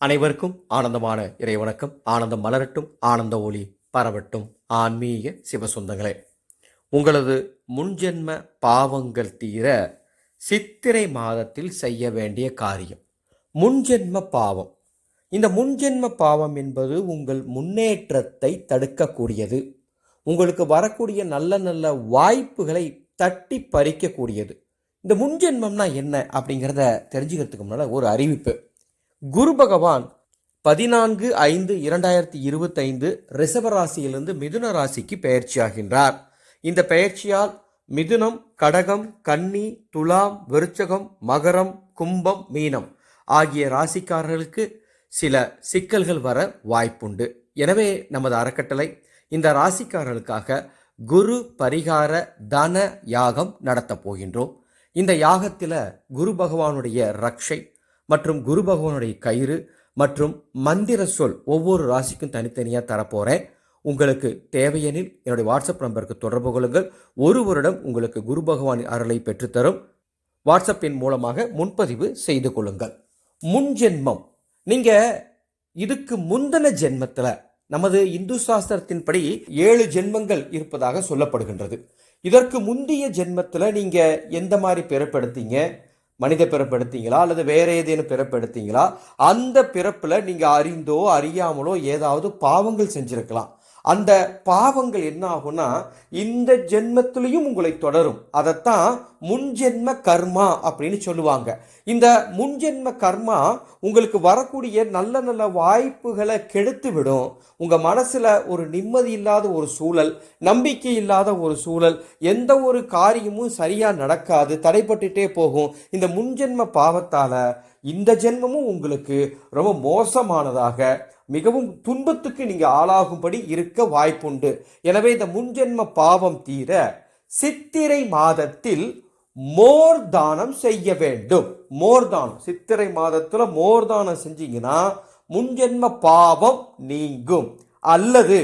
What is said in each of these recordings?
அனைவருக்கும் ஆனந்தமான இறைவணக்கம். ஆனந்தம் மலரட்டும் ஆனந்த ஒளி பரவட்டும். ஆன்மீக சிவசொந்தங்களே உங்களது முன்ஜென்ம பாவங்கள் தீர சித்திரை மாதத்தில் செய்ய வேண்டிய காரியம் முன்ஜென்ம பாவம். இந்த முன்ஜென்ம பாவம் என்பது உங்கள் முன்னேற்றத்தை தடுக்கக்கூடியது. உங்களுக்கு வரக்கூடிய நல்ல நல்ல வாய்ப்புகளை தட்டி பறிக்கக்கூடியது. இந்த முன்ஜென்மம்னா என்ன அப்படிங்கிறத தெரிஞ்சுக்கிறதுக்கு முன்னால் ஒரு அறிவிப்பு. குரு பகவான் பதினான்கு ஐந்து இரண்டாயிரத்தி இருபத்தைந்து ரிஷபராசியிலிருந்து மிதுன ராசிக்கு பெயர்ச்சியாகின்றார். இந்த பெயர்ச்சியால் மிதுனம் கடகம் கன்னி துலாம் விருச்சகம் மகரம் கும்பம் மீனம் ஆகிய ராசிக்காரர்களுக்கு சில சிக்கல்கள் வர வாய்ப்புண்டு. எனவே நமது அறக்கட்டளை இந்த ராசிக்காரர்களுக்காக குரு பரிகார தன யாகம் நடத்தப் போகின்றோம். இந்த யாகத்தில் குரு பகவானுடைய ரக்ஷை மற்றும் குரு பகவானுடைய கயிறு மற்றும் மந்திர சொல் ஒவ்வொரு ராசிக்கும் தனித்தனியாக தரப்போகிறேன் உங்களுக்கு தேவையெனில் என்னுடைய வாட்ஸ்அப் நம்பருக்கு தொடர்பு கொள்ளுங்கள். ஒரு வருடம் உங்களுக்கு குரு பகவானின் அருளை பெற்றுத்தரும். வாட்ஸ்அப்பின் மூலமாக முன்பதிவு செய்து கொள்ளுங்கள். முன் ஜென்மம். நீங்கள் இதுக்கு முந்தின ஜென்மத்தில் நமது இந்து சாஸ்திரத்தின்படி ஏழு ஜென்மங்கள் இருப்பதாக சொல்லப்படுகின்றது. இதற்கு முந்தைய ஜென்மத்தில் நீங்கள் எந்த மாதிரி பிறப்பெடுத்தீங்க? மனித பிறப்பெடுத்தீங்களா அல்லது வேற ஏதேனும் பிறப்பெடுத்தீங்களா? அந்த பிறப்பில் நீங்கள் அறிந்தோ அறியாமலோ ஏதாவது பாவங்கள் செஞ்சுருக்கலாம். அந்த பாவங்கள் என்ன ஆகும்னா இந்த ஜென்மத்திலையும் உங்களை தொடரும். அதைத்தான் முன்ஜென்ம கர்மா அப்படின்னு சொல்லுவாங்க. இந்த முன்ஜென்ம கர்மா உங்களுக்கு வரக்கூடிய நல்ல நல்ல வாய்ப்புகளை கெடுத்து விடும் உங்கள் மனசில் ஒரு நிம்மதி இல்லாத ஒரு சூழல் நம்பிக்கை இல்லாத ஒரு சூழல் எந்த ஒரு காரியமும் சரியாக நடக்காது தடைப்பட்டுட்டே போகும். இந்த முன்ஜென்ம பாவத்தால் இந்த ஜென்மமும் உங்களுக்கு ரொம்ப மோசமானதாக மிகவும் துன்பத்துக்கு நீங்கள் ஆளாகும்படி இருக்க வாய்ப்புண்டு. எனவே இந்த முன்ஜென்ம பாவம் தீர சித்திரை மாதத்தில் மோர் தானம் செய்ய வேண்டும். மோர் தானம். சித்திரை மாதத்தில் மோர் தானம் செஞ்சீங்கன்னா முன்ஜென்ம பாவம் நீங்கும். அல்லது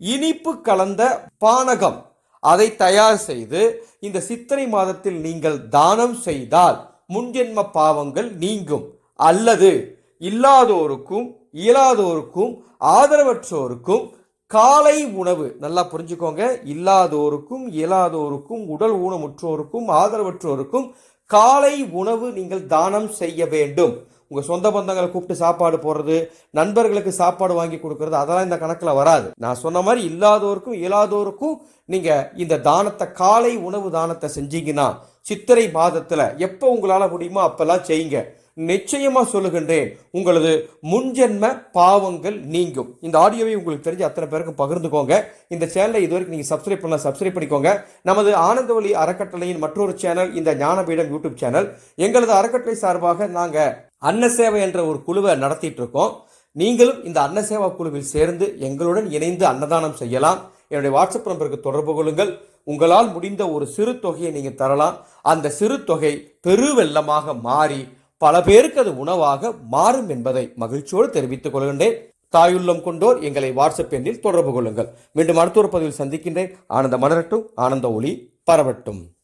இனிப்பு கலந்த பானகம். அதை தயார் செய்து இந்த சித்திரை மாதத்தில் நீங்கள் தானம் செய்தால் முன்ஜென்ம பாவங்கள் நீங்கும். அல்லது இல்லாதோருக்கும் இயலாதோருக்கும் ஆதரவற்றோருக்கும் காலை உணவு. நல்லா புரிஞ்சுக்கோங்க. இல்லாதோருக்கும் இயலாதோருக்கும் உடல் ஊனமுற்றோருக்கும் ஆதரவற்றோருக்கும் காலை உணவு நீங்கள் தானம் செய்ய வேண்டும். உங்கள் சொந்த பந்தங்களை கூப்பிட்டு சாப்பாடு போடுறது நண்பர்களுக்கு சாப்பாடு வாங்கி கொடுக்கறது அதெல்லாம் இந்த கணக்கில் வராது. நான் சொன்ன மாதிரி இல்லாதோருக்கும் இயலாதோருக்கும் நீங்கள் இந்த தானத்தை காலை உணவு தானத்தை செஞ்சீங்கன்னா சித்திரை மாதத்தில் எப்போ உங்களால் முடியுமோ அப்போல்லாம் செய்யுங்க. நிச்சயமாக சொல்லுகின்றேன் உங்களது முன்ஜென்ம பாவங்கள் நீங்கும். இந்த ஆடியோவை உங்களுக்கு தெரிஞ்ச அத்தனை பேருக்கும் பகிர்ந்துக்கோங்க. இந்த சேனலை இதுவரைக்கும் நீங்கள் சப்ஸ்கிரைப் பண்ணலாம் சப்ஸ்கிரைப் பண்ணிக்கோங்க. நமது ஆனந்தவழி அறக்கட்டளையின் மற்றொரு சேனல் இந்த ஞானபீடம் யூடியூப் சேனல். எங்களது அறக்கட்டளை சார்பாக நாங்கள் அன்னசேவை என்ற ஒரு குழுவை நடத்திட்டு இருக்கோம். நீங்களும் இந்த அன்னசேவா குழுவில் சேர்ந்து எங்களுடன் இணைந்து அன்னதானம் செய்யலாம். என்னுடைய வாட்ஸ்அப் நம்பருக்கு தொடர்பு கொள்ளுங்கள். உங்களால் முடிந்த ஒரு சிறு தொகையை நீங்கள் தரலாம். அந்த சிறு தொகை பெருவெள்ளமாக மாறி பல பேருக்கு அது உணவாக மாறும் என்பதை மகிழ்ச்சியோடு தெரிவித்துக் கொள்கின்றேன். தாயுள்ளம் கொண்டோர் எங்களை வாட்ஸ்அப் எண்ணில் தொடர்பு கொள்ளுங்கள். மீண்டும் அடுத்த ஒரு பதிவில் சந்திக்கின்றேன். ஆனந்த மலரட்டும் ஆனந்த ஒளி பரவட்டும்.